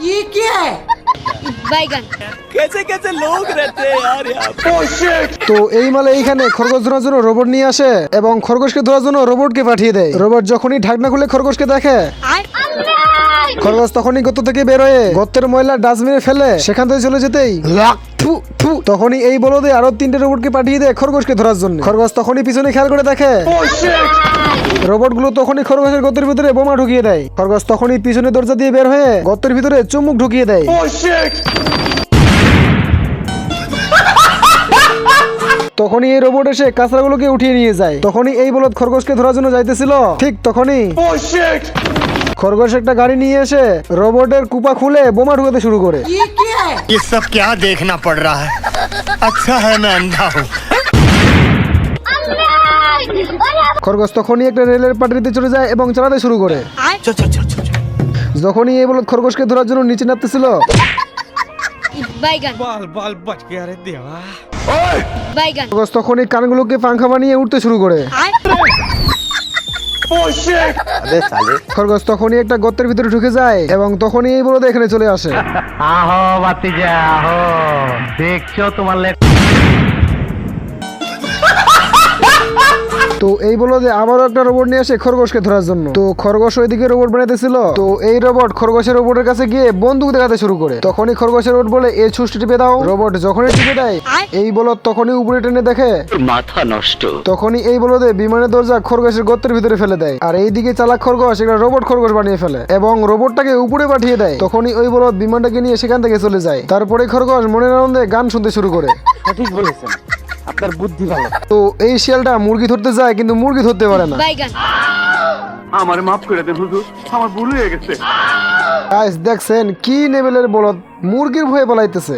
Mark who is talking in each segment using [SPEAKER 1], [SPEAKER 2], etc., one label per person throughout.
[SPEAKER 1] ये क्या है
[SPEAKER 2] बैगन
[SPEAKER 3] তো এই মালে এইখানে খরগোশ ধরার জন্য রোবট নিয়ে আসে এবং খরগোশকে ধরার জন্য রোবটকে পাঠিয়ে দেয় রোবট যখনই ঢাকনা খুলে খরগোশকে দেখে খরগোশ তখনই গর্ত থেকে বেরোয় গর্তের ময়লা ডাস্টবিনে ফেলে সেখান থেকে চলে যেতেই লাক থু থু তখনই এই বলদে আরো তিনটে রোবটকে পাঠিয়ে দেয় খরগোশকে ধরার জন্য খরগোশ তখনই পিছনে খেয়াল করে দেখে রোবটগুলো তখনই খরগোশের গর্তের ভিতরে বোমা ঢুকিয়ে দেয় খরগোশ তখনই পিছনে দরজা দিয়ে বের হয়ে গর্তের ভিতরে চুমুক ঢুকিয়ে দেয় তখনই এই রোবট এসে কাঁচরাগুলোকে উঠিয়ে নিয়ে যায় তখনই এই বলদ খরগোশকে ধরার জন্য যাইতেছিল ঠিক তখনই খরগোশ একটা গাড়ি নিয়ে এসে রোবটের কুপা খুলে বোমা ঢুকাতে শুরু করে
[SPEAKER 1] ये क्या है
[SPEAKER 4] ये सब क्या देखना पड़ रहा है अच्छा है मैं अंधा हूँ
[SPEAKER 3] খরগোশ তখনই একটা রেলের পাটরিতে চলে যায় এবং চালাতে শুরু করে। যখনই এই বলদ খরগোশকে ধরার জন্য নিচে নামতেছিল। খরগোশ তখনই কানগুলোকে পাংখা বানিয়ে উঠতে শুরু করে। খরগোশ তখনই একটা গর্তের ভিতরে ঢুকে যায় এবং তখনই এই বলতে এখানে চলে আসে।
[SPEAKER 5] আহো বাতি আহো। দেখছ তোমার লেখা
[SPEAKER 3] তো এই বলদে আবারও একটা রোবট নিয়ে আসে খরগোশকে ধরার জন্য। তো খরগোশ ওইদিকে রোবট বানাইতেছিল। তো এই রোবট খরগোশের রোবটের কাছে গিয়ে বন্দুক দেখাতে শুরু করে। তখনই খরগোশের রোবট বলে এই ছুসটি টিপে দাও। রোবট যখনই টিপে দেয় এই বলদ তখনই উপরে টেনে দেখে।
[SPEAKER 5] মাথা নষ্ট।
[SPEAKER 3] তখনই এই বলদে বিমানের দরজা খরগোশের গর্তের ভিতরে ফেলে দেয়। আর এইদিকে চালাক খরগোশ একটা রোবট খরগোশ বানিয়ে ফেলে। এবং রোবটটাকে উপরে পাঠিয়ে দেয়। তখনই ওই বলদ বিমানটাকে নিয়ে সেখান থেকে চলে যায়। তারপরে খরগোশ মনের আনন্দে গান শুনতে শুরু করে।
[SPEAKER 5] ঠিক বলেছেন। আপনার বুদ্ধি ভালো।
[SPEAKER 3] তো এই শিয়ালটা মুরগি ধরতে যায় কিন্তু মুরগি ধরতে পারে না।
[SPEAKER 5] আমার মাফ করে দেন হুজুর আমার ভুল হয়ে গেছে।
[SPEAKER 3] গাইস দেখছেন কি লেভেলের বলদ মুরগির ভয়ে বলাইতেছে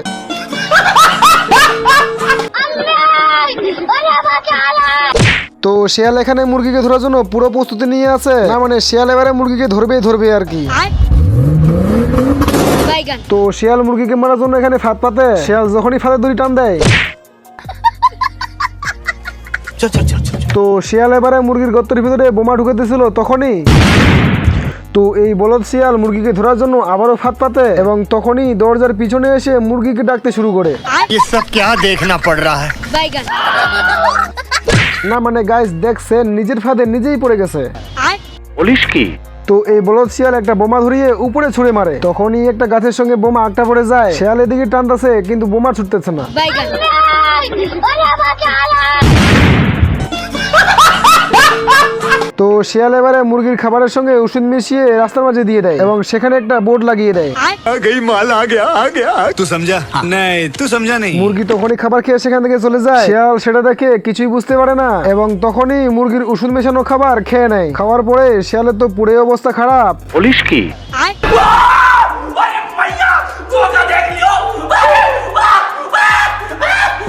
[SPEAKER 3] তো শিয়াল এখানে মুরগিকে ধরার জন্য পুরো প্রস্তুতি নিয়ে আছে। না মানে শিয়াল এবারে মুরগিকে ধরবেই ধরবে আর কি। তো শিয়াল মুরগিকে মারার জন্য এখানে ফাঁদ পাতে। শিয়াল যখনই ফাঁদে দড়ি টান দেয় তো শিয়াল এবারে মুরগির গর্তের ভিতরে বোমা ঢুকে দিয়েছিল তখনই তো এই বলদ শিয়াল মুরগিকে ধরার জন্য আবারও ফাঁদ পাতে এবং তখনই দরজার পিছনে এসে মুরগিকে ডাকতে শুরু করে। না মানে গাইস দেখছে নিজের ফাঁদে নিজেই পড়ে গেছে।
[SPEAKER 5] বলিস কি?
[SPEAKER 3] তো এই বলদ শিয়াল একটা বোমা ধরিয়ে উপরে ছুড়ে মারে। তখনই একটা গাছের সঙ্গে বোমা আটটা পড়ে যায়। শিয়াল এদিকে টানতেছে কিন্তু বোমা ছুটতেছে না। তো শিয়াল এবারে মুরগির খাবারের সঙ্গে ওষুধ মিশিয়ে রাস্তার মাঝে দিয়ে দেয় এবং সেখানে একটা বোর্ড লাগিয়ে দেয়। মুরগি তখনই খাবার খেয়ে সেখান থেকে চলে যায়। শিয়াল সেটা দেখে কিছুই বুঝতে পারে না এবং তখনই মুরগির ওষুধ মেশানো খাবার খেয়ে নেয়। খাওয়ার পরে শিয়ালের তো পুরে অবস্থা খারাপ।
[SPEAKER 5] বলিস কি?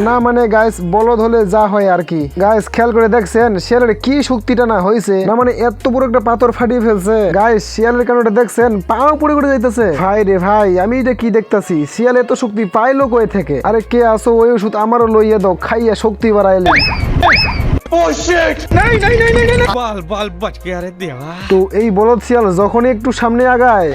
[SPEAKER 3] না মানে গাইস বলদ হলে যা হয় আর কি। গাইস খেয়াল করে দেখছেন শিয়ালের কি শক্তিটা না হয়েছে না মানে এত বড় একটা পাথর ফাটিয়ে ফেলছে। গাইস শিয়ালের কারণে দেখছেন পাও পড়ে করে যাইতেছে। ভাই রে ভাই আমি এটা কি দেখতেছি? শিয়াল এত শক্তি পাইলো কয়ে থেকে? আরে কে আসো ওই ওষুধ আমারও লইয়ে দাও খাইয়া শক্তি বাড়াইলে। তো এই বলদ শিয়াল যখনই একটু সামনে আগায়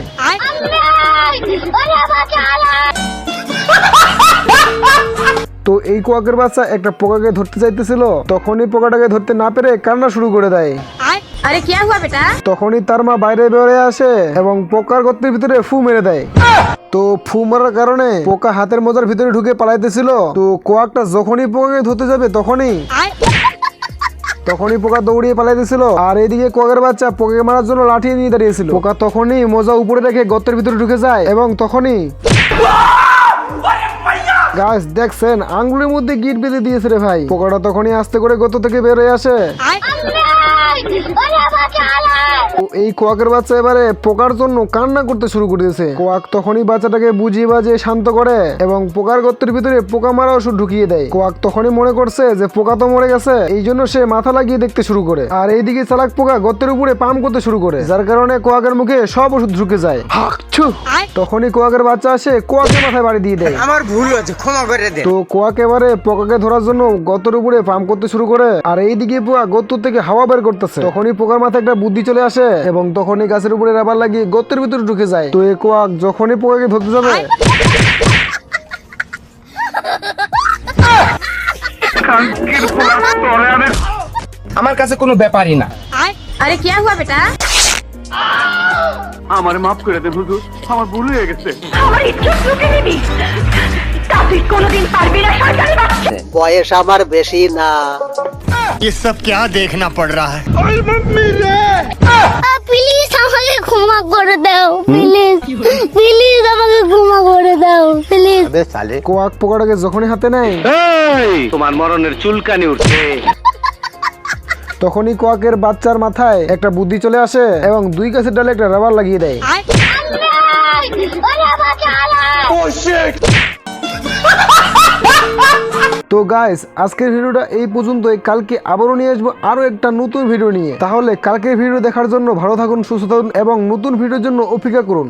[SPEAKER 3] তো এই কোয়াকের বাচ্চা একটা পোকাকে ধরতে চাইতেছিল তখনই পোকাটাকে ধরতে না পেরে কান্না শুরু করে দেয়।
[SPEAKER 6] আরে কি হুয়া বেটা?
[SPEAKER 3] তখনই তার মা বাইরে বেরিয়ে আসে এবং পোকার গর্তের ভিতরে ফু মেরে দেয়। তো ফু মারার কারণে পোকা হাতের মোজার ভিতরে ঢুকে পালাইতেছিল। তো কোয়াকটা যখনই পোকাকে ধরতে যাবে তখনই তখনই পোকা দৌড়িয়ে পালাইতেছিল। আর এদিকে কোয়াকের বাচ্চা পোকাকে মারার জন্য লাঠি নিয়ে দাঁড়িয়েছিল। পোকা তখনই মোজা উপরে রেখে গর্তের ভিতরে ঢুকে যায় এবং তখনই গাছ দেখছেন, আঙ্গুলের মধ্যে গিট বেঁধে দিয়েছে রে ভাই। পোকাটা তখনই আস্তে করে গত থেকে বেরোয় আসে। তো এই কোয়াকের বাচ্চা এবারে পোকার জন্য কান্না করতে শুরু করে দিয়েছে। কোয়াক তখনই বাচ্চাটাকে বুঝিয়ে বাজিয়ে শান্ত করে এবং পোকার গর্তের ভিতরে পোকা মারা ওষুধ ঢুকিয়ে দেয়। কোয়াক তখনই মনে করছে যে পোকা তো মরে গেছে এই জন্য সে মাথা লাগিয়ে দেখতে শুরু করে আর এইদিকে চালাক পোকা গর্তের উপরে পাম করতে শুরু করে যার কারণে কোয়াকের মুখে সব ওষুধ ঢুকে যায়। তখনই কোয়াকের বাচ্চা আসে কোয়াকে মাথায় বাড়ি দিয়ে দেয়।
[SPEAKER 1] আমার ভুল হয়েছে ক্ষমা করে দে।
[SPEAKER 3] তো কোয়াক এবারে পোকাকে ধরার জন্য গর্তের উপরে পাম্প করতে শুরু করে আর এইদিকে পোকা গর্ত থেকে হাওয়া বের করতেছে। করতেছে। তখনই পোকার মাথায় একটা বুদ্ধি চলে আসে এবং তখনই গাছের উপরে রাবার লাগিয়ে গর্তের ভিতরে ঢুকে যায়। তো একোয়াক যখনই পোকাকে ধরতে যাবে
[SPEAKER 1] আমার কাছে কোনো ব্যাপারই না।
[SPEAKER 6] আরে কি হবে বেটা?
[SPEAKER 5] আমারে মাফ করে দে হুজুর আমার ভুল হয়ে গেছে।
[SPEAKER 7] আমার ইচ্ছে ঢুকে নিবি। তা তুই কোনোদিন পারবি না সরকারি বাচ্চা।
[SPEAKER 8] বয়স আমার বেশি না।
[SPEAKER 4] ये सब क्या देखना पड़ रहा है
[SPEAKER 2] প্লিজ আমাকে ক্ষমা করে দাও প্লিজ প্লিজ আমাকে ক্ষমা করে দাও প্লিজ
[SPEAKER 8] বে সালে
[SPEAKER 3] কোয়াক পোকাটাকে যখনই হাতে নেয়
[SPEAKER 5] তোমার মরণের চুলকানি উঠছে
[SPEAKER 3] তখনই কোয়াকের বাচ্চার মাথায় একটা বুদ্ধি চলে আসে এবং দুই গাছের ডালে একটা রাবার লাগিয়ে দেয় তো গাইস আজকের ভিডিওটা এই পর্যন্তই। কালকে আবারও নিয়ে আসব আরও একটা নতুন ভিডিও নিয়ে। তাহলে কালকের ভিডিও দেখার জন্য ভালো থাকুন, সুস্থ থাকুন এবং নতুন ভিডিওর জন্য অপেক্ষা করুন।